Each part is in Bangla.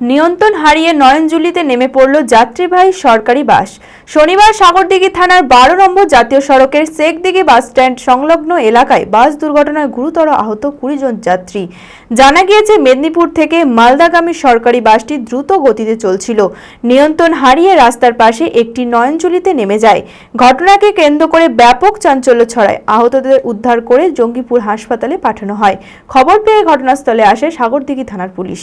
নিয়ন্ত্রণ হারিয়ে নয়নজুলিতে নেমে পড়ল যাত্রীবাহী সরকারি বাস। শনিবার সাগরদিঘি থানার বারো নম্বর জাতীয় সড়কের শেখদিঘি বাস স্ট্যান্ড সংলগ্ন এলাকায় বাস দুর্ঘটনায় গুরুতর আহত কুড়ি জন যাত্রী। জানা গিয়েছে, মেদিনীপুর থেকে মালদাগামী সরকারি বাসটি দ্রুত গতিতে চলছিল। নিয়ন্ত্রণ হারিয়ে রাস্তার পাশে একটি নয়নজুলিতে নেমে যায়। ঘটনাকে কেন্দ্র করে ব্যাপক চাঞ্চল্য ছড়ায়। আহতদের উদ্ধার করে জঙ্গিপুর হাসপাতালে পাঠানো হয়। খবর পেয়ে ঘটনাস্থলে আসে সাগরদিঘি থানার পুলিশ।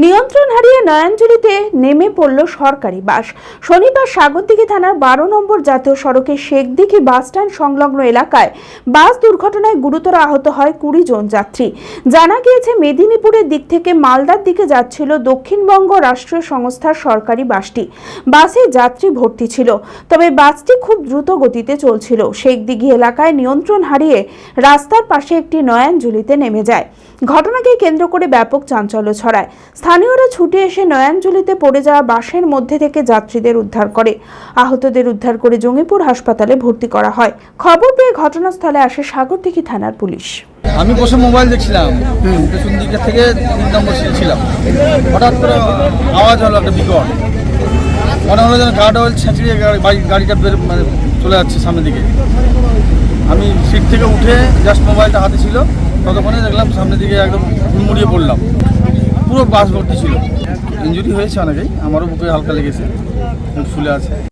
নিয়ন্ত্রণ হারিয়ে নয়নজুলিতে নেমে পড়ল সরকারি বাস। শনিবার সাগরদিঘি থানার বারো নম্বর জাতীয় সড়কে শেখদিঘি বাস স্ট্যান্ড সংলগ্ন এলাকায় বাস দুর্ঘটনায় গুরুতর আহত হয় কুড়ি জন যাত্রী। জানা গিয়েছে, মেদিনীপুরের দিক থেকে মালদার দিকে যাচ্ছিল দক্ষিণবঙ্গ রাষ্ট্রীয় সংস্থার সরকারি বাসটি। বাসে যাত্রী ভর্তি ছিল, তবে বাসটি খুব দ্রুত গতিতে চলছিল। শেখদিঘি এলাকায় নিয়ন্ত্রণ হারিয়ে রাস্তার পাশে একটি নয়নজুলিতে নেমে যায়। ঘটনাকে কেন্দ্র করে ব্যাপক চাঞ্চল্য ছড়ায়। স্থানীয়রা ছুটে এসে নয়াঞ্জলিতে পড়ে যাওয়া বাসের মধ্যে থেকে যাত্রীদের উদ্ধার করে। আহতদের উদ্ধার করে জঙ্গিপুর হাসপাতালে ভর্তি করা হয়। খবর পেয়ে ঘটনাস্থলে আসে সাগরদিঘি থানার পুলিশ। আমি বসে মোবাইল দেখছিলাম। পেছন দিকে থেকে ছিলাম। হঠাৎ করে আওয়াজ হলো একটা বিকট। মনে হলো যেন গার্ড ছেঁচড়িয়ে গাড়িটা বের মানে চলে যাচ্ছে সামনের দিকে। আমি সিট থেকে উঠে জাস্ট মোবাইলটা হাতে ছিল। ততক্ষণে দেখলাম সামনের দিকে একদম মুড়িয়ে পড়লাম। পুরো বাস ভর্তি ছিল। ইঞ্জুরি হয়েছে অনেকেই আমারও বুকে হালকা লেগেছে ফুলে আছে।